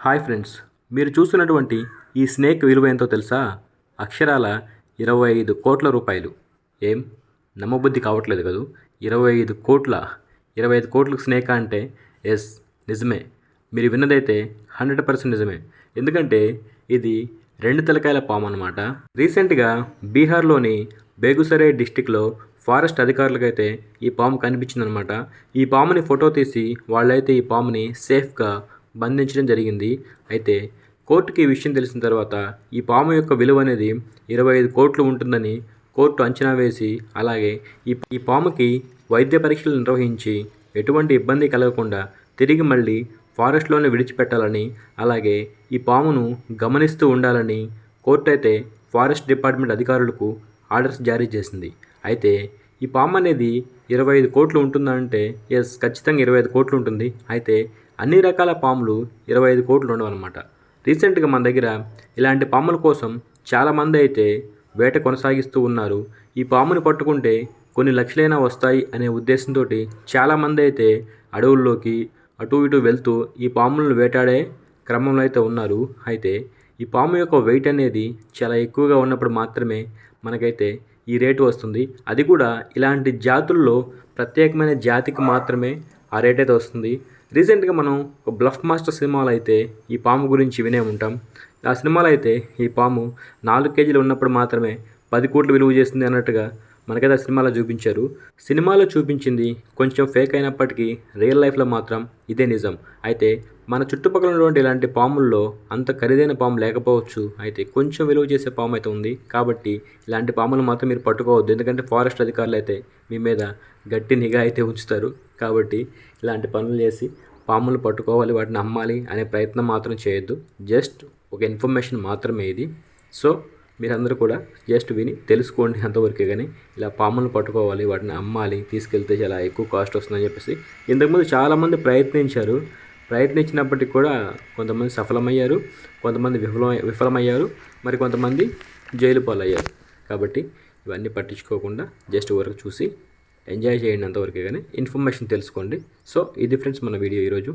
Hi friends మీరు చూస్తున్నటువంటి ఈ స్నేక్ విలువ ఎంతో తెలుసా? అక్షరాల ఇరవై ఐదు కోట్ల రూపాయలు. ఏం? నమ్మబుద్ధి కావట్లేదు కదూ? ఇరవై ఐదు కోట్ల. ఇరవై ఐదు కోట్లకు స్నేక్ అంటే ఎస్ నిజమే. మీరు విన్నదైతే హండ్రెడ్ పర్సెంట్ నిజమే. ఎందుకంటే ఇది రెండు తలకాయల పాము అనమాట రీసెంట్గా బీహార్లోని బేగుసరే డిస్టిక్లో ఫారెస్ట్ అధికారులకైతే ఈ పాము కనిపించిందనమాట ఈ పాముని ఫోటో తీసి వాళ్ళైతే ఈ పాముని సేఫ్గా బంధించడం జరిగింది. అయితే కోర్టుకి ఈ విషయం తెలిసిన తర్వాత ఈ పాము యొక్క విలువ అనేది ఇరవై ఐదు కోట్లు ఉంటుందని కోర్టు అంచనా వేసి అలాగే ఈ ఈ పాముకి వైద్య పరీక్షలు నిర్వహించి ఎటువంటి ఇబ్బంది కలగకుండా తిరిగి మళ్ళీ ఫారెస్ట్లోనే విడిచిపెట్టాలని అలాగే ఈ పామును గమనిస్తూ ఉండాలని కోర్టు అయితే ఫారెస్ట్ డిపార్ట్మెంట్ అధికారులకు ఆర్డర్స్ జారీ చేసింది. అయితే ఈ పాము అనేది ఇరవై ఐదు కోట్లు ఉంటుందంటే ఎస్ ఖచ్చితంగా ఇరవై ఐదు కోట్లు ఉంటుంది. అయితే అన్ని రకాల పాములు ఇరవై ఐదు కోట్లు ఉండవు అనమాట రీసెంట్గా మన దగ్గర ఇలాంటి పాముల కోసం చాలామంది అయితే వేట కొనసాగిస్తూ ఉన్నారు. ఈ పాముని పట్టుకుంటే కొన్ని లక్షలైనా వస్తాయి అనే ఉద్దేశంతో చాలామంది అయితే అడవుల్లోకి అటు ఇటు వెళ్తూ ఈ పాములను వేటాడే క్రమంలో అయితే ఉన్నారు. అయితే ఈ పాము యొక్క వెయిట్ అనేది చాలా ఎక్కువగా ఉన్నప్పుడు మాత్రమే మనకైతే ఈ రేటు వస్తుంది. అది కూడా ఇలాంటి జాతుల్లో ప్రత్యేకమైన జాతికి మాత్రమే ఆ రేట్ అయితే వస్తుంది. రీసెంట్గా మనం ఒక బ్లఫ్ మాస్టర్ సినిమాలో అయితే ఈ పాము గురించి వినే ఉంటాం. ఆ సినిమాలో అయితే ఈ పాము నాలుగు కేజీలు ఉన్నప్పుడు మాత్రమే పది కోట్లు విలువ చేస్తుంది అన్నట్టుగా మనకైతే ఆ సినిమాలో చూపించారు. సినిమాలో చూపించింది కొంచెం ఫేక్ అయినప్పటికీ రియల్ లైఫ్లో మాత్రం ఇదే నిజం. అయితే మన చుట్టుపక్కల ఉన్నటువంటి ఇలాంటి పాముల్లో అంత ఖరీదైన పాము లేకపోవచ్చు. అయితే కొంచెం విలువ చేసే పాము అయితే ఉంది. కాబట్టి ఇలాంటి పాములు మాత్రం మీరు పట్టుకోవద్దు. ఎందుకంటే ఫారెస్ట్ అధికారులు అయితే మీ మీద గట్టి నిఘా అయితే ఉంచుతారు. కాబట్టి ఇలాంటి పనులు చేసి పాములు పట్టుకోవాలి వాటిని అమ్మాలి అనే ప్రయత్నం మాత్రం చేయొద్దు. జస్ట్ ఒక ఇన్ఫర్మేషన్ మాత్రమే ఇది. సో మీరందరూ కూడా జస్ట్ విని తెలుసుకోండి అంతవరకే కానీ ఇలా పాములను పట్టుకోవాలి వాటిని అమ్మాలి తీసుకెళ్తే చాలా ఎక్కువ కాస్ట్ వస్తుందని చెప్పేసి ఇంతకుముందు చాలామంది ప్రయత్నించారు. ప్రయత్నించినప్పటికీ కూడా కొంతమంది సఫలమయ్యారు కొంతమంది విఫలం విఫలమయ్యారు మరి కొంతమంది జైలు పాలయ్యారు. కాబట్టి ఇవన్నీ పట్టించుకోకుండా జస్ట్ వరకు చూసి ఎంజాయ్ చేయండి అంతవరకే కానీ ఇన్ఫర్మేషన్ తెలుసుకోండి. సో ఇది ఫ్రెండ్స్ మన వీడియో ఈరోజు.